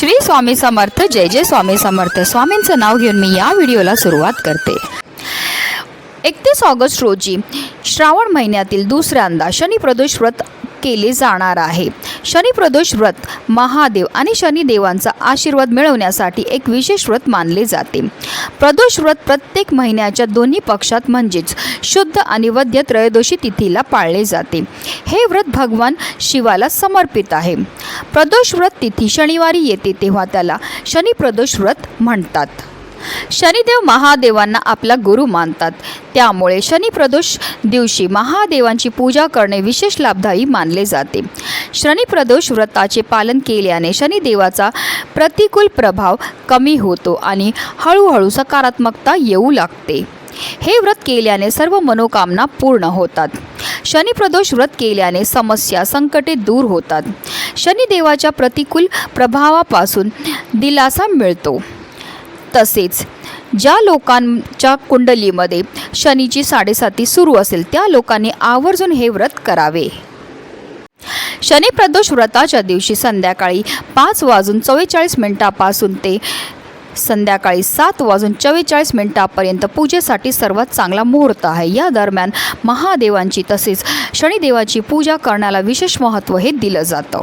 श्री स्वामी समर्थ जय जय स्वामी समर्थ. स्वामींचं नाव घेऊन मी या व्हिडिओला सुरुवात करते. एकतीस ऑगस्ट रोजी श्रावण महिन्यातील दुसऱ्यांदा शनी प्रदोष व्रत केले जाणार आहे. शनी प्रदोष व्रत महादेव आणि शनिदेवांचा आशीर्वाद मिळवण्यासाठी एक विशेष व्रत मानले जाते. प्रदोष व्रत प्रत्येक महिन्याच्या दोन्ही पक्षात म्हणजेच शुद्ध आणि वद्य त्रयोदशी तिथीला पाळले जाते. हे व्रत भगवान शिवाला समर्पित आहे. प्रदोष व्रत तिथी शनिवारी येते तेव्हा त्याला शनी प्रदोष व्रत म्हणतात. शनिदेव महादेवांना आपला गुरु मानतात. त्यामुळे शनिप्रदोष दिवशी महादेवांची पूजा करणे विशेष लाभदायी मानले जाते. शनिप्रदोष व्रताचे पालन केल्याने शनिदेवाचा प्रतिकूल प्रभाव कमी होतो आणि हळूहळू सकारात्मकता येऊ लागते. हे व्रत केल्याने सर्व मनोकामना पूर्ण होतात. शनिप्रदोष व्रत केल्याने समस्या संकटे दूर होतात. शनिदेवाच्या प्रतिकूल प्रभावापासून दिलासा मिळतो. तसेच ज्या लोकांच्या कुंडलीमध्ये शनीची साडेसाती सुरू असेल त्या लोकांनी आवर्जून हे व्रत करावे. शनिप्रदोष व्रताच्या दिवशी संध्याकाळी पाच वाजून चव्वेचाळीस मिनिटापासून ते संध्याकाळी सात वाजून चव्वेचाळीस मिनिटापर्यंत पूजेसाठी सर्वात चांगला मुहूर्त आहे. या दरम्यान महादेवांची तसेच शनिदेवाची पूजा करण्याला विशेष महत्त्व हे दिलं जातं.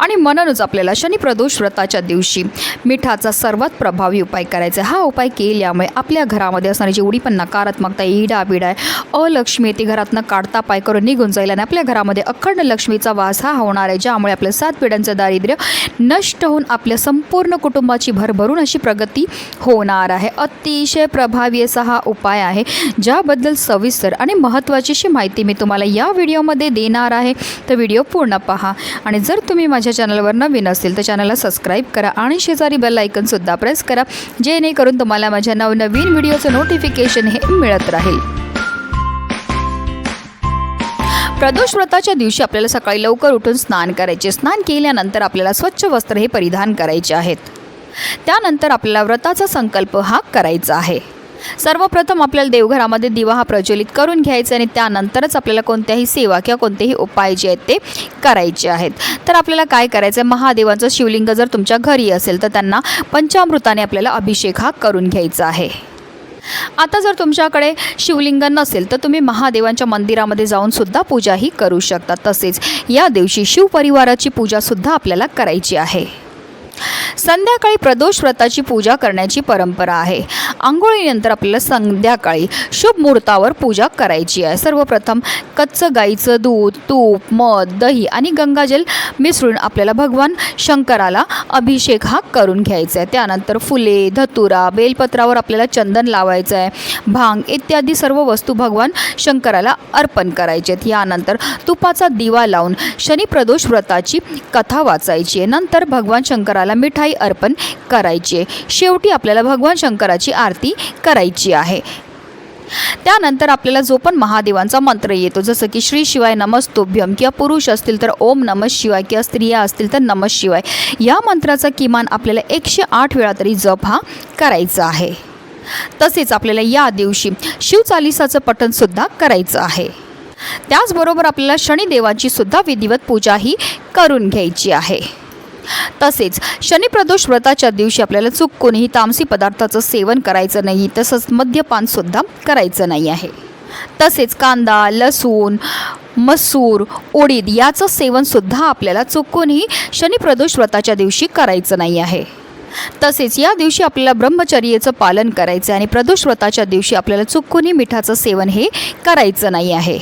आणि म्हणूनच आपल्याला शनिप्रदोष व्रताच्या दिवशी मिठाचा सर्वात प्रभावी उपाय करायचा हा उपाय केल्यामुळे आपल्या घरामध्ये असणारी जेवढी पण नकारात्मकता इडा बिडा आहे. अलक्ष्मी ती घरातनं काढता पाय करून निघून जाईल आणि आपल्या घरामध्ये अखंड लक्ष्मीचा वास हा होणार आहे ज्यामुळे आपल्या सात पिढ्यांचं दारिद्र्य नष्ट होऊन आपल्या संपूर्ण कुटुंबाची भरभरून अशी प्रगती होणार आहे. अतिशय प्रभावी असा हा उपाय आहे ज्याबद्दल सविस्तर आणि महत्त्वाची अशी माहिती मी तुम्हाला या व्हिडिओमध्ये देणार आहे. तर व्हिडिओ पूर्ण पहा आणि जर तुम्ही माझ्या चॅनलवर नवीन असेल तर चॅनलला सबस्क्राईब करा आणि शेजारी बेल आयकनसुद्धा प्रेस करा जेणेकरून तुम्हाला माझ्या नवनवीन व्हिडिओचं नोटिफिकेशन हे मिळत राहील. प्रदोष व्रताच्या दिवशी आपल्याला सकाळी लवकर उठून स्नान करायचे. स्नान केल्यानंतर आपल्याला स्वच्छ वस्त्र हे परिधान करायचे आहेत. त्यानंतर आपल्याला व्रताचा संकल्प हा करायचा आहे. सर्वप्रथम आपल्याला देवघरामध्ये दिवा हा प्रज्वलित करून घ्यायचा आणि त्यानंतरच आपल्याला कोणत्याही सेवा किंवा कोणतेही उपाय जे आहेत ते करायचे आहेत. तर आपल्याला काय करायचं आहे? महादेवांचं शिवलिंग जर तुमच्या घरी असेल तर त्यांना पंचामृताने आपल्याला अभिषेक हा करून घ्यायचा आहे. आता जर तुमच्याकडे शिवलिंग नसेल तर तुम्ही महादेवांच्या मंदिरामध्ये जाऊन सुद्धा पूजाही करू शकता. तसेच या दिवशी शिवपरिवाराची पूजासुद्धा आपल्याला करायची आहे. संध्याकाळी प्रदोष व्रताची पूजा करण्याची परंपरा आहे. आंघोळीनंतर आपल्याला संध्याकाळी शुभ मुहूर्तावर पूजा करायची आहे. सर्वप्रथम कच्चं गाईचं दूध तूप मध दही आणि गंगाजल मिसळून आपल्याला भगवान शंकराला अभिषेक हा करून घ्यायचा आहे. त्यानंतर फुले धतुरा बेलपत्रावर आपल्याला चंदन लावायचं आहे. भांग इत्यादी सर्व वस्तू भगवान शंकराला अर्पण करायचे आहेत. यानंतर तुपाचा दिवा लावून शनी प्रदोष व्रताची कथा वाचायची आहे. नंतर भगवान शंकराला मिठाई अर्पण करायची. आहे शेवटी आपल्याला भगवान शंकराची आरती करायची आहे. त्यानंतर आपल्याला जो पण महादेवांचा मंत्र येतो जसं की श्री शिवाय नमस्तोभ्यम किंवा पुरुष असतील तर ओम नमः शिवाय किंवा स्त्रिया असतील तर नमः शिवाय या मंत्राचा किमान आपल्याला एकशे आठ वेळा तरी जप हा करायचा आहे. तसेच आपल्याला या दिवशी शिवचालिसाचं पठणसुद्धा करायचं आहे. त्याचबरोबर आपल्याला शनिदेवाची सुद्धा विधिवत पूजा ही करून घ्यायची आहे. तसेच शनिप्रदोष व्रताच्या दिवशी आपल्याला चुकूनही कोणीही तामसी पदार्थाचं सेवन करायचं नाही तसंच मद्यपानसुद्धा करायचं नाही आहे. तसेच कांदा लसूण मसूर उडीद याचं सेवनसुद्धा आपल्याला चुकूनही शनिप्रदोष व्रताच्या दिवशी करायचं नाही आहे. तसेच या दिवशी आपल्याला ब्रह्मचर्याचं पालन करायचं आहे आणि प्रदोष व्रताच्या दिवशी आपल्याला चुकूनही मिठाचं सेवन हे करायचं नाही आहे.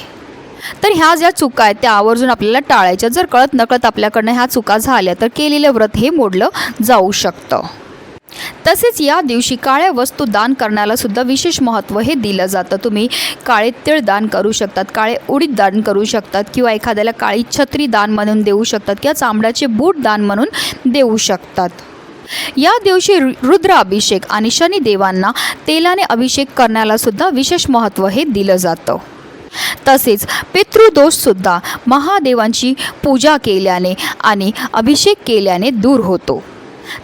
तर ह्या ज्या चुका आहेत त्या आवर्जून आपल्याला टाळायच्या जर कळत नकळत आपल्याकडनं ह्या चुका झाल्या तर केलेलं व्रत हे मोडलं जाऊ शकतं. तसेच या दिवशी काळ्या वस्तू दान करण्याला सुद्धा विशेष महत्त्व हे दिलं जातं. तुम्ही काळे तिळ दान करू शकतात काळे उडीद दान करू शकतात किंवा एखाद्याला काळी छत्री दान म्हणून देऊ शकतात किंवा चांबड्याचे बूट दान म्हणून देऊ शकतात. या दिवशी रु- रुद्र अभिषेक आणि शनिदेवांना तेलाने अभिषेक करण्याला सुद्धा विशेष महत्त्व हे दिलं जातं. तसेच पितृदोषसुद्धा महादेवांची पूजा केल्याने आणि अभिषेक केल्याने दूर होतो.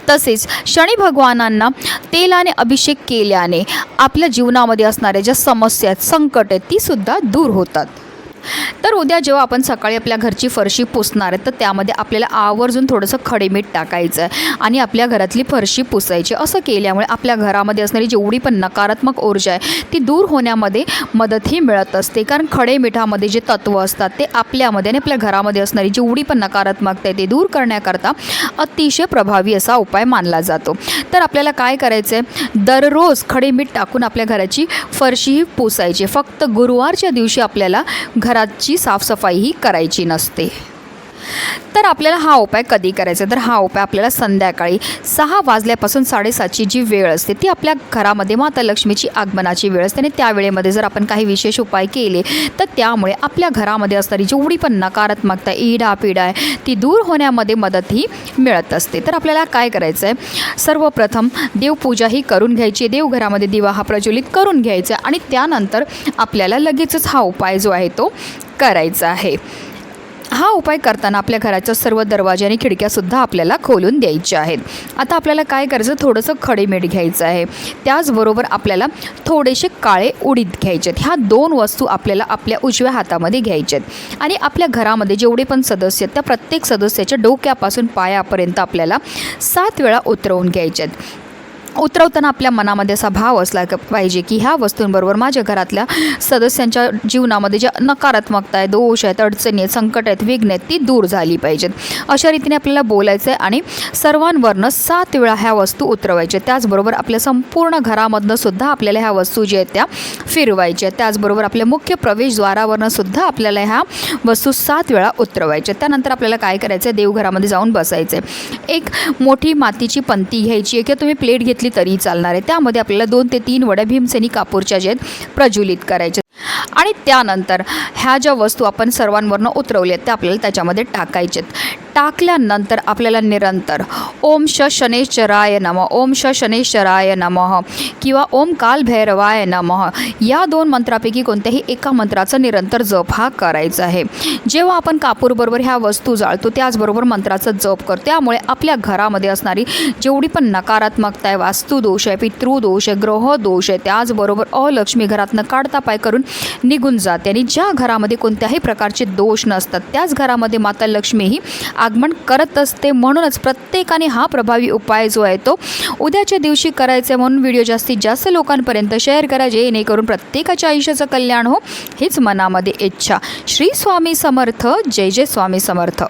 तसेच शनी भगवानांना तेलाने अभिषेक केल्याने आपल्या जीवनामध्ये असणाऱ्या ज्या समस्या आहेत संकट आहेत तीसुद्धा दूर होतात. तर उद्या जेव्हा आपण सकाळी आपल्या घरची फरशी पुसणार आहे तर त्यामध्ये आपल्याला आवर्जून थोडंसं खडे मीठ टाकायचं आहे आणि आपल्या घरातली फरशी पुसायची असं केल्यामुळे आपल्या घरामध्ये असणारी जेवढी पण नकारात्मक ऊर्जा आहे ती दूर होण्यामध्ये मदतही मिळत असते. कारण खडे मिठामध्ये जे तत्त्व असतात ते आपल्यामध्ये आणि आपल्या घरामध्ये असणारी जेवढी पण नकारात्मकता आहे ते दूर करण्याकरता अतिशय प्रभावी असा उपाय मानला जातो. तर आपल्याला काय करायचं आहे? दररोज खडे मीठ टाकून आपल्या घराची फरशीही पुसायची फक्त गुरुवारच्या दिवशी आपल्याला घरा घराची साफसफाईही करायची नसते. तर आपल्याला हा उपाय कधी करायचा? तर हा उपाय आपल्याला संध्याकाळी सहा वाजल्यापासून साडेसातची जी वेळ असते ती आपल्या घरामध्ये माता लक्ष्मीची आगमनाची वेळ असते. आणि त्या वेळेमध्ये जर आपण काही विशेष उपाय केले तर त्यामुळे आपल्या घरामध्ये असणारी जेवढी पण नकारात्मकता इडा पिडा आहे ती दूर होण्यामध्ये मदतही मिळत असते. तर आपल्याला काय करायचं आहे सर्वप्रथम देवपूजाही करून घ्यायची. देवघरामध्ये दिवा हा प्रज्वलित करून घ्यायचा. आणि त्यानंतर आपल्याला लगेचच हा उपाय जो आहे तो करायचा आहे. हा उपाय करताना आपल्या घराच्या सर्व दरवाजे आणि खिडक्यासुद्धा आपल्याला खोलून द्यायच्या आहेत. आता आपल्याला काय करायचं? थोडंसं खडेमीठ घ्यायचं आहे. त्याचबरोबर आपल्याला थोडेसे काळे उडीद घ्यायचे आहेत. ह्या दोन वस्तू आपल्याला आपल्या उजव्या हातामध्ये घ्यायच्या आहेत. आणि आपल्या घरामध्ये जेवढे पण सदस्य आहेत त्या प्रत्येक सदस्याच्या डोक्यापासून पायापर्यंत आपल्याला सात वेळा उतरवून घ्यायच्या आहेत. उतरवताना आपल्या मनामध्ये असा भाव असला पाहिजे की ह्या वस्तूंबरोबर माझ्या घरातल्या सदस्यांच्या जीवनामध्ये ज्या नकारात्मकता आहे दोष आहेत अडचणी आहेत संकट आहेत विघ्न आहेत ती दूर झाली पाहिजेत. अशा रीतीने आपल्याला बोलायचं आहे आणि सर्वांवरनं सात वेळा ह्या वस्तू उतरवायच्या. त्याचबरोबर आपल्या संपूर्ण घरामधनं सुद्धा आपल्याला ह्या वस्तू ज्या आहेत त्या फिरवायच्या. त्याचबरोबर आपल्या मुख्य प्रवेशद्वारावरनं सुद्धा आपल्याला ह्या वस्तू सात वेळा उतरवायच्या. त्यानंतर आपल्याला काय करायचं आहे देवघरामध्ये जाऊन बसायचं आहे एक मोठी मातीची पंती घ्यायची आहे किंवा तुम्ही प्लेट घेतली तरी चालणार आहे. त्यामध्ये आपल्याला दोन ते तीन वड्या भीमसेनी कापूरच्या जे आहेत प्रज्वलित करायचे आणि त्यानंतर ह्या ज्या वस्तू आपण सर्वांवरनं उतरवल्या आहेत त्या आपल्याला त्याच्यामध्ये टाकायच्यात. टाकल्यानंतर आपल्याला निरंतर. ओम श शनेश्चराय नम. ओम श शनेश्चराय नमः किंवा ओम काल भैरवाय नमः. या दोन मंत्रापैकी कोणत्याही एका मंत्राचा निरंतर जप हा करायचा आहे. जेव्हा आपण कापूरबरोबर ह्या वस्तू जाळतो त्याचबरोबर मंत्राचा जप करतो त्यामुळे आपल्या घरामध्ये असणारी जेवढी पण नकारात्मकता आहे वास्तुदोष आहे पितृदोष आहे ग्रहदोष आहे त्याचबरोबर अलक्ष्मी घरातनं काढता पाय करून निघून जाते. आणि ज्या घरामध्ये कोणत्याही प्रकारचे दोष नसतात त्याच घरामध्ये माता लक्ष्मी ही आगमन करत असते म्हणूनच प्रत्येकाने हा प्रभावी उपाय जो आहे तो उद्याच्या दिवशी करायचा आहे म्हणून व्हिडिओ जास्तीत जास्त लोकांपर्यंत शेअर करा जेणेकरून प्रत्येकाच्या आयुष्याचं कल्याण हो हीच मनामध्ये इच्छा. श्री स्वामी समर्थ जय जय स्वामी समर्थ.